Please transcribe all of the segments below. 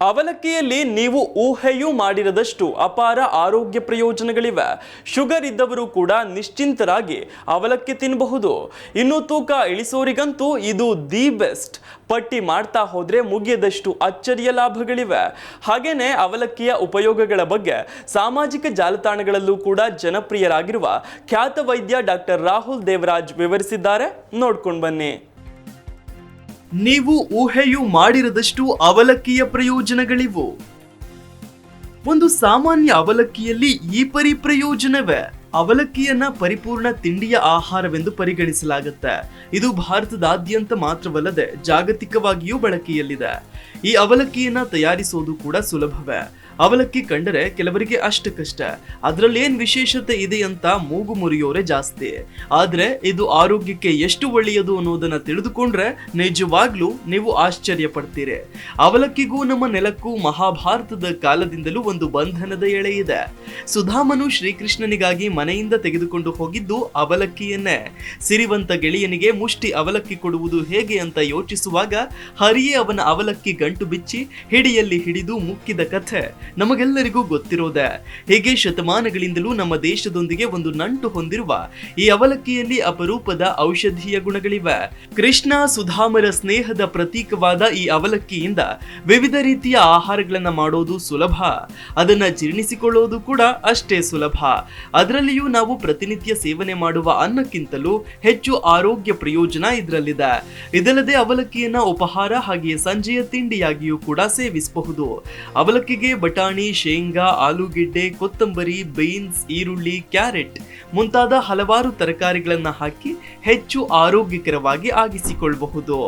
ಅವಲಕ್ಕಿಯಲ್ಲಿ ನೀವು ಊಹೆಯೂ ಮಾಡಿರದಷ್ಟು ಅಪಾರ ಆರೋಗ್ಯ ಪ್ರಯೋಜನಗಳಿವೆ. ಶುಗರ್ ಇದ್ದವರು ಕೂಡ ನಿಶ್ಚಿಂತರಾಗಿ ಅವಲಕ್ಕಿ ತಿನ್ನಬಹುದು ಇನ್ನು ತೂಕ ಇಳಿಸೋರಿಗಂತೂ ಇದು ದಿ ಬೆಸ್ಟ್. ಪಟ್ಟಿ ಮಾಡ್ತಾ ಹೋದರೆ ಮುಗಿಯದಷ್ಟು ಅಚ್ಚರಿಯ ಲಾಭಗಳಿವೆ. ಹಾಗೇನೆ ಅವಲಕ್ಕಿಯ ಉಪಯೋಗಗಳ ಬಗ್ಗೆ ಸಾಮಾಜಿಕ ಜಾಲತಾಣಗಳಲ್ಲೂ ಕೂಡ ಜನಪ್ರಿಯರಾಗಿರುವ ಖ್ಯಾತ ವೈದ್ಯ ಡಾಕ್ಟರ್ ರಾಹುಲ್ ದೇವರಾಜ್ ವಿವರಿಸಿದ್ದಾರೆ. ನೋಡ್ಕೊಂಡು ಬನ್ನಿ. ನೀವು ಊಹೆಯು ಮಾಡಿರದಷ್ಟು ಅವಲಕ್ಕಿಯ ಪ್ರಯೋಜನಗಳಿವು. ಒಂದು ಸಾಮಾನ್ಯ ಅವಲಕ್ಕಿಯಲ್ಲಿ ಈ ಪರಿ ಪ್ರಯೋಜನವೇ? ಅವಲಕ್ಕಿಯನ್ನ ಪರಿಪೂರ್ಣ ತಿಂಡಿಯ ಆಹಾರವೆಂದು ಪರಿಗಣಿಸಲಾಗುತ್ತೆ. ಇದು ಭಾರತದಾದ್ಯಂತ ಮಾತ್ರವಲ್ಲದೆ ಜಾಗತಿಕವಾಗಿಯೂ ಬಳಕೆಯಲ್ಲಿದೆ. ಈ ಅವಲಕ್ಕಿಯನ್ನ ತಯಾರಿಸೋದು ಕೂಡ ಸುಲಭವೇ. ಅವಲಕ್ಕಿ ಕಂಡರೆ ಕೆಲವರಿಗೆ ಅಷ್ಟಕ್ಕಷ್ಟ ಅದರಲ್ಲೇನ್ ವಿಶೇಷತೆ ಇದೆ ಅಂತ ಮೂಗು ಮುರಿಯೋರೆ ಜಾಸ್ತಿ. ಆದ್ರೆ ಇದು ಆರೋಗ್ಯಕ್ಕೆ ಎಷ್ಟು ಒಳ್ಳೆಯದು ಅನ್ನೋದನ್ನ ತಿಳಿದುಕೊಂಡ್ರೆ ನಿಜವಾಗ್ಲೂ ನೀವು ಆಶ್ಚರ್ಯ ಪಡ್ತೀರಿ ಅವಲಕ್ಕಿಗೂ ನಮ್ಮ ನೆಲಕ್ಕೂ ಮಹಾಭಾರತದ ಕಾಲದಿಂದಲೂ ಒಂದು ಬಂಧನದ ಎಳೆ ಇದೆ. ಸುಧಾಮನು ಶ್ರೀಕೃಷ್ಣನಿಗಾಗಿ ಮನೆಯಿಂದ ತೆಗೆದುಕೊಂಡು ಹೋಗಿದ್ದು ಅವಲಕ್ಕಿಯನ್ನೇ. ಸಿರಿವಂತ ಗೆಳೆಯನಿಗೆ ಮುಷ್ಟಿ ಅವಲಕ್ಕಿ ಕೊಡುವುದು ಹೇಗೆ ಅಂತ ಯೋಚಿಸುವಾಗ ಹರಿಯೇ ಅವನ ಅವಲಕ್ಕಿ ಗಂಟು ಬಿಚ್ಚಿ ಹಿಡಿಯಲ್ಲಿ ಹಿಡಿದು ಮುಕ್ಕಿದ ಕಥೆ. ನಮಗೆಲ್ಲರಿಗೂ ಗೊತ್ತಿರೋದೆ. ಹೀಗೆ ಶತಮಾನಗಳಿಂದಲೂ ನಮ್ಮ ದೇಶದೊಂದಿಗೆ ಒಂದು ನಂಟು ಹೊಂದಿರುವ ಈ ಅವಲಕ್ಕಿಯಲ್ಲಿ ಅಪರೂಪದ ಔಷಧೀಯ ಗುಣಗಳಿವೆ. ಕೃಷ್ಣ ಸುಧಾಮರ ಸ್ನೇಹದ ಪ್ರತೀಕವಾದ ಈ ಅವಲಕ್ಕಿಯಿಂದ ವಿವಿಧ ರೀತಿಯ ಆಹಾರಗಳನ್ನು ಮಾಡೋದು ಸುಲಭ. ಅದನ್ನ ಜೀರ್ಣಿಸಿಕೊಳ್ಳೋದು ಕೂಡ ಅಷ್ಟೇ ಸುಲಭ. ಅದರಲ್ಲಿಯೂ ನಾವು ಪ್ರತಿನಿತ್ಯ ಸೇವನೆ ಮಾಡುವ ಅನ್ನಕ್ಕಿಂತಲೂ ಹೆಚ್ಚು ಆರೋಗ್ಯ ಪ್ರಯೋಜನ ಇದರಲ್ಲಿದೆ. ಇದಲ್ಲದೆ ಅವಲಕ್ಕಿಯನ್ನ ಉಪಹಾರ ಹಾಗೆಯೇ ಸಂಜೆಯ ತಿಂಡಿಯಾಗಿಯೂ ಕೂಡ ಸೇವಿಸಬಹುದು. ಅವಲಕ್ಕಿಗೆ ಬಟಾಣಿ, ಶೇಂಗಾ, ಆಲೂಗೆಡ್ಡೆ, ಕೊತ್ತಂಬರಿ, ಬೀನ್ಸ್, ಈರುಳ್ಳಿ, ಕ್ಯಾರೆಟ್ ಮುಂತಾದ ಹಲವಾರು ತರಕಾರಿಗಳನ್ನು ಹಾಕಿ ಹೆಚ್ಚು ಆರೋಗ್ಯಕರವಾಗಿ ಆಗಿಸಿಕೊಳ್ಳಬಹುದು.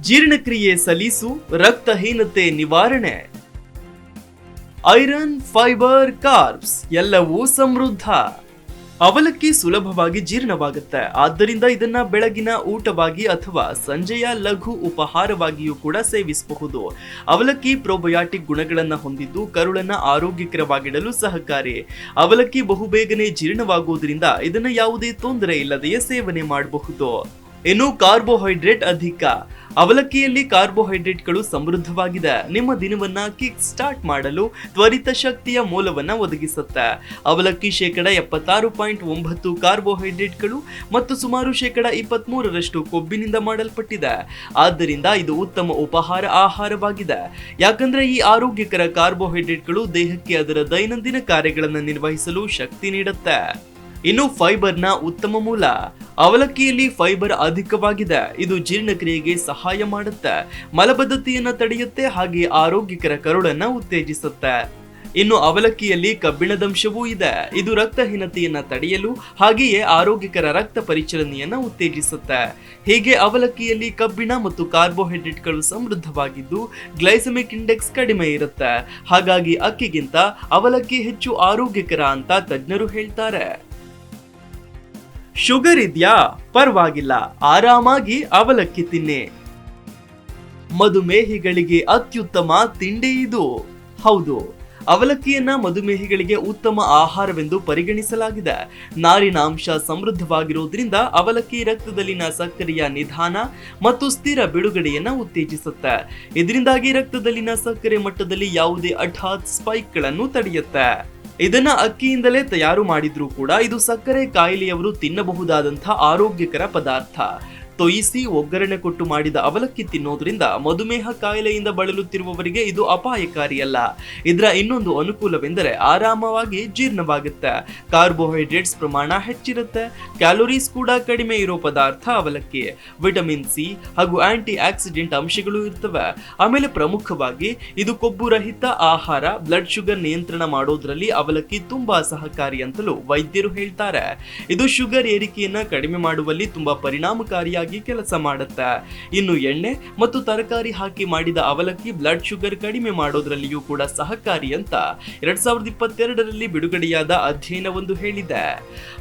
ಜೀರ್ಣಕ್ರಿಯೆ ಸಲೀಸು ರಕ್ತಹೀನತೆ ನಿವಾರಣೆ. ಐರನ್ ಫೈಬರ್ ಕಾರ್ಬ್ಸ್ ಎಲ್ಲವೂ ಸಮೃದ್ಧ. ಅವಲಕ್ಕಿ ಸುಲಭವಾಗಿ ಜೀರ್ಣವಾಗುತ್ತೆ. ಆದ್ದರಿಂದ ಇದನ್ನ ಬೆಳಗಿನ ಊಟವಾಗಿ ಅಥವಾ ಸಂಜೆಯ ಲಘು ಉಪಹಾರವಾಗಿಯೂ ಕೂಡ ಸೇವಿಸಬಹುದು. ಅವಲಕ್ಕಿ ಪ್ರೋಬಯಾಟಿಕ್ ಗುಣಗಳನ್ನು ಹೊಂದಿದ್ದು ಕರುಳನ್ನ ಆರೋಗ್ಯಕರವಾಗಿಡಲು ಸಹಕಾರಿ. ಅವಲಕ್ಕಿ ಬಹುಬೇಗನೆ ಜೀರ್ಣವಾಗುವುದರಿಂದ ಇದನ್ನು ಯಾವುದೇ ತೊಂದರೆ ಇಲ್ಲದೆಯೇ ಸೇವನೆ ಮಾಡಬಹುದು. ಇನ್ನು ಕಾರ್ಬೋಹೈಡ್ರೇಟ್ ಅಧಿಕ. ಅವಲಕ್ಕಿಯಲ್ಲಿ ಕಾರ್ಬೋಹೈಡ್ರೇಟ್ಗಳು ಸಮೃದ್ಧವಾಗಿದೆ. ನಿಮ್ಮ ದಿನವನ್ನ ಕಿಕ್ ಸ್ಟಾರ್ಟ್ ಮಾಡಲು ತ್ವರಿತ ಶಕ್ತಿಯ ಮೂಲವನ್ನ ಒದಗಿಸುತ್ತೆ. ಅವಲಕ್ಕಿ ಶೇಕಡ ಎಪ್ಪತ್ತಾರು ಪಾಯಿಂಟ್ ಒಂಬತ್ತು ಕಾರ್ಬೋಹೈಡ್ರೇಟ್ಗಳು ಮತ್ತು ಸುಮಾರು ಶೇಕಡ ಇಪ್ಪತ್ಮೂರರಷ್ಟು ಕೊಬ್ಬಿನಿಂದ ಮಾಡಲ್ಪಟ್ಟಿದೆ. ಆದ್ದರಿಂದ ಇದು ಉತ್ತಮ ಉಪಹಾರ ಆಹಾರವಾಗಿದೆ. ಯಾಕಂದ್ರೆ ಈ ಆರೋಗ್ಯಕರ ಕಾರ್ಬೋಹೈಡ್ರೇಟ್ಗಳು ದೇಹಕ್ಕೆ ಅದರ ದೈನಂದಿನ ಕಾರ್ಯಗಳನ್ನು ನಿರ್ವಹಿಸಲು ಶಕ್ತಿ ನೀಡುತ್ತೆ. ಇನ್ನು ಫೈಬರ್ನ ಉತ್ತಮ ಮೂಲ. ಅವಲಕ್ಕಿಯಲ್ಲಿ ಫೈಬರ್ ಅಧಿಕವಾಗಿದೆ. ಇದು ಜೀರ್ಣಕ್ರಿಯೆಗೆ ಸಹಾಯ ಮಾಡುತ್ತೆ. ಮಲಬದ್ಧತೆಯನ್ನು ತಡೆಯುತ್ತೆ ಹಾಗೆ ಆರೋಗ್ಯಕರ ಕರುಳನ್ನ ಉತ್ತೇಜಿಸುತ್ತೆ. ಇನ್ನು ಅವಲಕ್ಕಿಯಲ್ಲಿ ಕಬ್ಬಿಣದಂಶವೂ ಇದೆ. ಇದು ರಕ್ತಹೀನತೆಯನ್ನು ತಡೆಯಲು ಹಾಗೆಯೇ ಆರೋಗ್ಯಕರ ರಕ್ತ ಪರಿಚಲನೆಯನ್ನು ಉತ್ತೇಜಿಸುತ್ತೆ. ಹೀಗೆ ಅವಲಕ್ಕಿಯಲ್ಲಿ ಕಬ್ಬಿಣ ಮತ್ತು ಕಾರ್ಬೋಹೈಡ್ರೇಟ್ಗಳು ಸಮೃದ್ಧವಾಗಿದ್ದು, ಗ್ಲೈಸಮಿಕ್ ಇಂಡೆಕ್ಸ್ ಕಡಿಮೆ ಇರುತ್ತೆ. ಹಾಗಾಗಿ ಅಕ್ಕಿಗಿಂತ ಅವಲಕ್ಕಿ ಹೆಚ್ಚು ಆರೋಗ್ಯಕರ ಅಂತ ತಜ್ಞರು ಹೇಳ್ತಾರೆ. ಶುಗರ್ ಇದೆಯಾ? ಪರವಾಗಿಲ್ಲ. ಆರಾಮಾಗಿ ಅವಲಕ್ಕಿ ತಿನ್ನಿ. ಮಧುಮೇಹಿಗಳಿಗೆ ಅತ್ಯುತ್ತಮ ತಿಂಡಿ ಇದು. ಹೌದು. ಅವಲಕ್ಕಿಯನ್ನ ಮಧುಮೇಹಿಗಳಿಗೆ ಉತ್ತಮ ಆಹಾರವೆಂದು ಪರಿಗಣಿಸಲಾಗಿದೆ. ನಾರಿನಾಂಶ ಸಮೃದ್ಧವಾಗಿರುವುದರಿಂದ ಅವಲಕ್ಕಿ ರಕ್ತದಲ್ಲಿನ ಸಕ್ಕರೆಯ ನಿಧಾನ ಮತ್ತು ಸ್ಥಿರ ಬಿಡುಗಡೆಯನ್ನು ಉತ್ತೇಜಿಸುತ್ತೆ. ಇದರಿಂದಾಗಿ ರಕ್ತದಲ್ಲಿನ ಸಕ್ಕರೆ ಮಟ್ಟದಲ್ಲಿ ಯಾವುದೇ ಅಠಾತ್ ಸ್ಪೈಕ್ಗಳನ್ನು ತಡೆಯುತ್ತೆ. ಇದನ್ನ ಅಕ್ಕಿಯಿಂದಲೇ ತಯಾರು ಮಾಡಿದ್ರೂ ಕೂಡ ಇದು ಸಕ್ಕರೆ ಕಾಯಿಲೆಯವರು ತಿನ್ನಬಹುದಾದಂತಹ ಆರೋಗ್ಯಕರ ಪದಾರ್ಥ. ತೊಯಿಸಿ ಒಗ್ಗರಣೆ ಕೊಟ್ಟು ಮಾಡಿದ ಅವಲಕ್ಕಿ ತಿನ್ನೋದ್ರಿಂದ ಮಧುಮೇಹ ಕಾಯಿಲೆಯಿಂದ ಬಳಲುತ್ತಿರುವವರಿಗೆ ಇದು ಅಪಾಯಕಾರಿಯಲ್ಲ. ಇದರ ಇನ್ನೊಂದು ಅನುಕೂಲವೆಂದರೆ ಆರಾಮವಾಗಿ ಜೀರ್ಣವಾಗುತ್ತೆ. ಕಾರ್ಬೋಹೈಡ್ರೇಟ್ಸ್ ಪ್ರಮಾಣ ಹೆಚ್ಚಿರುತ್ತೆ. ಕ್ಯಾಲೋರೀಸ್ ಕೂಡ ಕಡಿಮೆ ಇರೋ ಪದಾರ್ಥ ಅವಲಕ್ಕಿ. ವಿಟಮಿನ್ ಸಿ ಹಾಗೂ ಆಂಟಿ ಆಕ್ಸಿಡೆಂಟ್ ಅಂಶಗಳು ಇರ್ತವೆ. ಆಮೇಲೆ ಪ್ರಮುಖವಾಗಿ ಇದು ಕೊಬ್ಬು ರಹಿತ ಆಹಾರ, ಬ್ಲಡ್ ಶುಗರ್ ನಿಯಂತ್ರಣ ಮಾಡೋದ್ರಲ್ಲಿ ಅವಲಕ್ಕಿ ತುಂಬಾ ಸಹಕಾರಿ ಅಂತಲೂ ವೈದ್ಯರು ಹೇಳ್ತಾರೆ. ಇದು ಶುಗರ್ ಏರಿಕೆಯನ್ನ ಕಡಿಮೆ ಮಾಡುವಲ್ಲಿ ತುಂಬಾ ಪರಿಣಾಮಕಾರಿಯಾಗಿ ಕೆಲಸ ಮಾಡುತ್ತೆ? ಇನ್ನು ಎಣ್ಣೆ ಮತ್ತು ತರಕಾರಿ ಹಾಕಿ ಮಾಡಿದ ಅವಲಕ್ಕಿ ಬ್ಲಡ್ ಶುಗರ್ ಕಡಿಮೆ ಮಾಡೋದ್ರಲ್ಲಿಯೂ ಕೂಡ ಸಹಕಾರಿ ಅಂತ ಎರಡ್ ಸಾವಿರದ ಇಪ್ಪತ್ತೆರಡರಲ್ಲಿ ಬಿಡುಗಡೆಯಾದ ಅಧ್ಯಯನವೊಂದು ಹೇಳಿದೆ.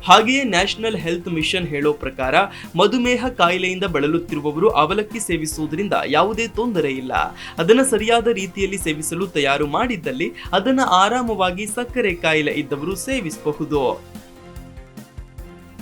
ಹಾಗೆಯೇ ನ್ಯಾಷನಲ್ ಹೆಲ್ತ್ ಮಿಷನ್ ಹೇಳೋ ಪ್ರಕಾರ, ಮಧುಮೇಹ ಕಾಯಿಲೆಯಿಂದ ಬಳಲುತ್ತಿರುವವರು ಅವಲಕ್ಕಿ ಸೇವಿಸುವುದರಿಂದ ಯಾವುದೇ ತೊಂದರೆ ಇಲ್ಲ. ಅದನ್ನು ಸರಿಯಾದ ರೀತಿಯಲ್ಲಿ ಸೇವಿಸಲು ತಯಾರು ಮಾಡಿದ್ದಲ್ಲಿ ಅದನ್ನ ಆರಾಮವಾಗಿ ಸಕ್ಕರೆ ಕಾಯಿಲೆ ಇದ್ದವರು ಸೇವಿಸಬಹುದು.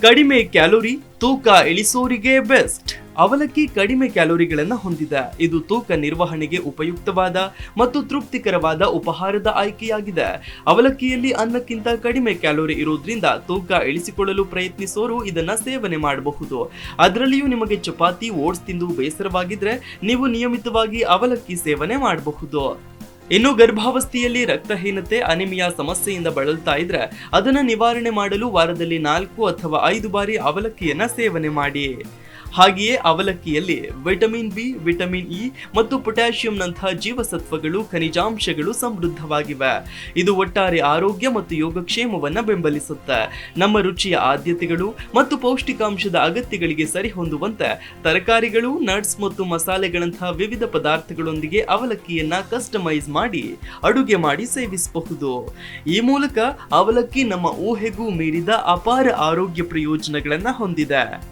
ಕಡಿಮೆ ಕ್ಯಾಲೋರಿ ತೂಕ ಇಳಿಸೋರಿಗೆ ಬೆಸ್ಟ್. ಅವಲಕ್ಕಿ ಕಡಿಮೆ ಕ್ಯಾಲೋರಿಗಳನ್ನು ಹೊಂದಿದೆ. ಇದು ತೂಕ ನಿರ್ವಹಣೆಗೆ ಉಪಯುಕ್ತವಾದ ಮತ್ತು ತೃಪ್ತಿಕರವಾದ ಉಪಹಾರದ ಆಯ್ಕೆಯಾಗಿದೆ. ಅವಲಕ್ಕಿಯಲ್ಲಿ ಅನ್ನಕ್ಕಿಂತ ಕಡಿಮೆ ಕ್ಯಾಲೋರಿ ಇರೋದ್ರಿಂದ ತೂಕ ಇಳಿಸಿಕೊಳ್ಳಲು ಪ್ರಯತ್ನಿಸೋರು ಇದನ್ನ ಸೇವನೆ ಮಾಡಬಹುದು. ಅದರಲ್ಲಿಯೂ ನಿಮಗೆ ಚಪಾತಿ, ಓಟ್ಸ್ ತಿಂದು ಬೇಸರವಾಗಿದ್ರೆ ನೀವು ನಿಯಮಿತವಾಗಿ ಅವಲಕ್ಕಿ ಸೇವನೆ ಮಾಡಬಹುದು. ಇನ್ನು ಗರ್ಭಾವಸ್ಥೆಯಲ್ಲಿ ರಕ್ತಹೀನತೆ, ಅನಿಮಿಯಾ ಸಮಸ್ಯೆಯಿಂದ ಬಳಲ್ತಾ ಇದ್ರೆ ಅದನ್ನು ನಿವಾರಣೆ ಮಾಡಲು ವಾರದಲ್ಲಿ ನಾಲ್ಕು ಅಥವಾ ಐದು ಬಾರಿ ಅವಲಕ್ಕಿಯನ್ನ ಸೇವನೆ ಮಾಡಿ. ಹಾಗೆಯೇ ಅವಲಕ್ಕಿಯಲ್ಲಿ ವಿಟಮಿನ್ ಬಿ, ವಿಟಮಿನ್ ಇ ಮತ್ತು ಪೊಟ್ಯಾಷಿಯಂನಂತಹ ಜೀವಸತ್ವಗಳು, ಖನಿಜಾಂಶಗಳು ಸಮೃದ್ಧವಾಗಿವೆ. ಇದು ಒಟ್ಟಾರೆ ಆರೋಗ್ಯ ಮತ್ತು ಯೋಗಕ್ಷೇಮವನ್ನು ಬೆಂಬಲಿಸುತ್ತೆ. ನಮ್ಮ ರುಚಿಯ ಆದ್ಯತೆಗಳು ಮತ್ತು ಪೌಷ್ಟಿಕಾಂಶದ ಅಗತ್ಯಗಳಿಗೆ ಸರಿಹೊಂದುವಂತೆ ತರಕಾರಿಗಳು ನಟ್ಸ್ ಮತ್ತು ಮಸಾಲೆಗಳಂತಹ ವಿವಿಧ ಪದಾರ್ಥಗಳೊಂದಿಗೆ ಅವಲಕ್ಕಿಯನ್ನು ಕಸ್ಟಮೈಸ್ ಮಾಡಿ, ಅಡುಗೆ ಮಾಡಿ ಸೇವಿಸಬಹುದು. ಈ ಮೂಲಕ ಅವಲಕ್ಕಿ ನಮ್ಮ ಊಹೆಗೂ ಮೀರಿದ ಅಪಾರ ಆರೋಗ್ಯ ಪ್ರಯೋಜನಗಳನ್ನು ಹೊಂದಿದೆ.